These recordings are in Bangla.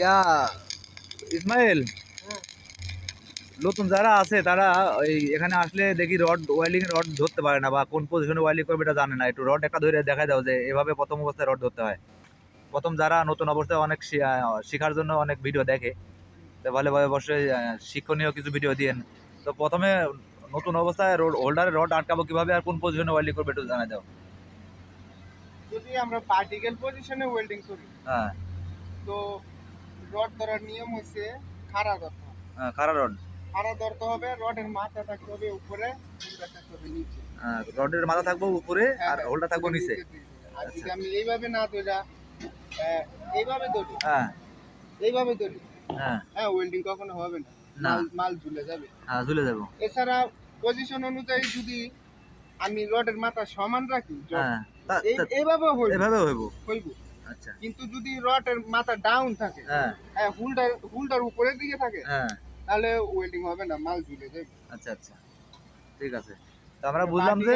ইয়া ইসমাইল? নতুন যারা আছে তারা ওই এখানে আসলে দেখি রড ওয়েল্ডিং রড ধরতে পারে না বা কোন পজিশনে ওয়েল্ডিং করবে এটা জানে না। একটু রড একটা ধরে দেখা দাও যে এভাবে প্রথম অবস্থায় রড ধরতে হয়। প্রথম যারা নতুন অবস্থায় অনেক শেখার জন্য অনেক ভিডিও দেখে তো ভালোভাবে অবশ্যই শিক্ষণীয় কিছু ভিডিও দিয়েন তো প্রথমে নতুন অবস্থায় রোড হোল্ডারে রড আটকাবো কীভাবে আর কোন পজিশনে ওয়েল্ডিং করবে একটু জানা দাও। যদি আমরা পার্টিকেল পজিশনে ওয়েল্ডিং করি হ্যাঁ। তো রড ধরার নিয়ম হচ্ছে খাড়া ধরতে হ্যাঁ, খাড়া রড। খাড়া ধরতে হবে রডের মাথা থাকতে হবে উপরে হোল্ডার থাকতে হবে নিচে। রডের মাথা থাকব উপরে আর হ্যাঁ, হোল্ডার থাকব নিচে। আর যদি আমি এইভাবে না ধরা এইভাবে ধরি? হ্যাঁ। এইভাবে ধরি? হ্যাঁ। হ্যাঁ ওয়েল্ডিং কখনো হবে না। মাল মাল ঝুলে যাবে। হ্যাঁ ঝুলে যাব। এছাড়া পজিশন অনুযায়ী যদি আমি রডের মাথা সমান রাখি হ্যাঁ এইভাবে হইব। এভাবে হইব। হইব। আচ্ছা কিন্তু যদি রডের মাথা ডাউন থাকে হ্যাঁ। হ্যাঁ হুলটার হুলটার উপরের দিকে থাকে হ্যাঁ। তাহলে ওয়েল্ডিং হবে না মাল ঝুলে যাবে। আচ্ছা আচ্ছা। ঠিক আছে। তো আমরা বুঝলাম যে।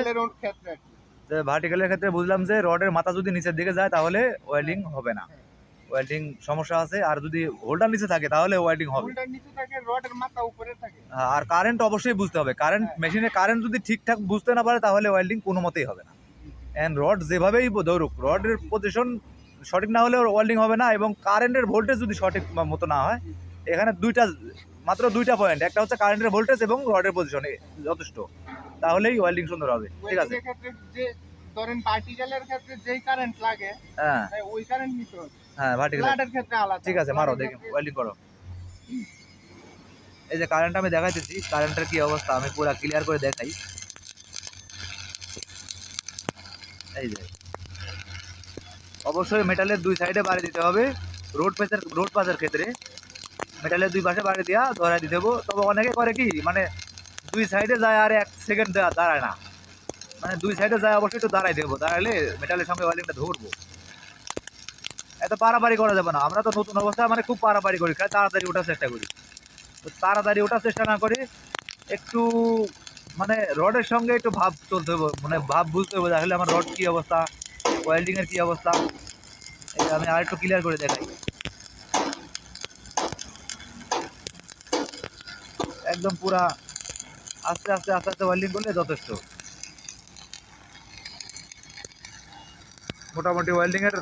ভার্টিক্যালের ক্ষেত্রে বুঝলাম যে রডের মাথা যদি নিচের দিকে যায় তাহলে ওয়েল্ডিং হবে না। ওয়েল্ডিং সমস্যা আছে। আর যদি হোল্ডার নিচে থাকে তাহলে ওয়েল্ডিং হবে। হুলটার নিচে থাকে রডের মাথা উপরে থাকে। আর কারেন্ট অবশ্যই বুঝতে হবে। কারেন্ট হ্যাঁ। মেশিনে কারেন্ট যদি ঠিকঠাক বুঝতে না পারে তাহলে ওয়েল্ডিং কোনো মতেই হবে না। অ্যান্ড রড যেভাবেই ধরুক রডের পজিশন সঠিক না হলে ওয়েল্ডিং হবে না এবং কারেন্টের ভোল্টেজ যদি সঠিক মতো না হয় এখানে দুইটা মাত্র দুইটা পয়েন্ট একটা হচ্ছে কারেন্টের ভোল্টেজ এবং রডের পজিশন যথেষ্ট। তাহলেই ওয়েল্ডিং সুন্দর হবে ঠিক আছে? ওয়েল্ডিং এর ক্ষেত্রে যে ধরেন পার্টিকেলের ক্ষেত্রে যেই কারেন্ট লাগে হ্যাঁ। হ্যাঁ, ওই কারেন্ট নিতে হবে। হ্যাঁ ভার্টিক্যাল ক্ষেত্রে আলাদা। ঠিক আছে মারো দেখি ওয়েল্ডিং করো। এই যে কারেন্ট আমি দেখাইতেছি কারেন্টের কি অবস্থা? আমি পুরো ক্লিয়ার করে দেখাই। এই যে। অবশ্যই মেটালের দুই সাইডে বাড়ি দিতে হবে। রোড পেসের রোড পাসের ক্ষেত্রে মেটালের দুই পাশে বাড়ি দেওয়া ধরাই দিতে হবে। তবে অনেকে করে কি মানে দুই সাইডে যায় আর এক সেকেন্ড দেওয়া দাঁড়ায় না। মানে দুই সাইডে যায় অবশ্যই একটু দাঁড়াই দেবো দাঁড়ালে মেটালের সঙ্গে ওয়েল্ডিংটা ধরবো। এত পারাপারি করা যাবে না। আমরা তো নতুন অবস্থায় মানে খুব পারাপারি করি তাড়াতাড়ি ওঠার চেষ্টা করি। তো তাড়াতাড়ি ওঠার চেষ্টা না করে একটু মানে রডের সঙ্গে একটু ভাব চলতে হবে মানে ভাব বুঝতে হবে তাহলে আমার রড কী অবস্থা। ওয়েল্ডিং এর কী অবস্থা? এটা আমি আরেকটু ক্লিয়ার করে দেখাই। একদম পুরা আস্তে আস্তে আস্তে আস্তে ওয়েল্ডিং করলে যথেষ্ট। মোটামুটি ওয়েল্ডিং এর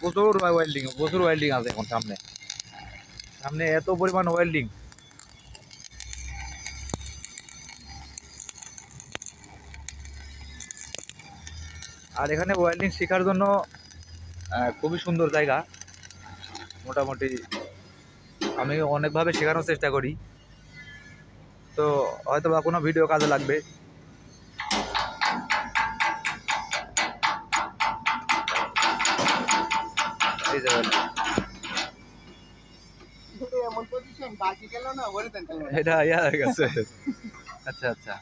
প্রচুর ওয়েল্ডিং প্রচুর ওয়েল্ডিং আছে এখন সামনে। সামনে এত পরিমাণ ওয়েল্ডিং আর এখানে ওয়েল্ডিং শেখার জন্য খুবই সুন্দর জায়গা। মোটামুটি আমি অনেকভাবে শেখানোর চেষ্টা করি। তো হয়তো বা কোনো ভিডিও কাজে লাগবে। এই এটা ইয়া হয়ে গেছে। আচ্ছা আচ্ছা।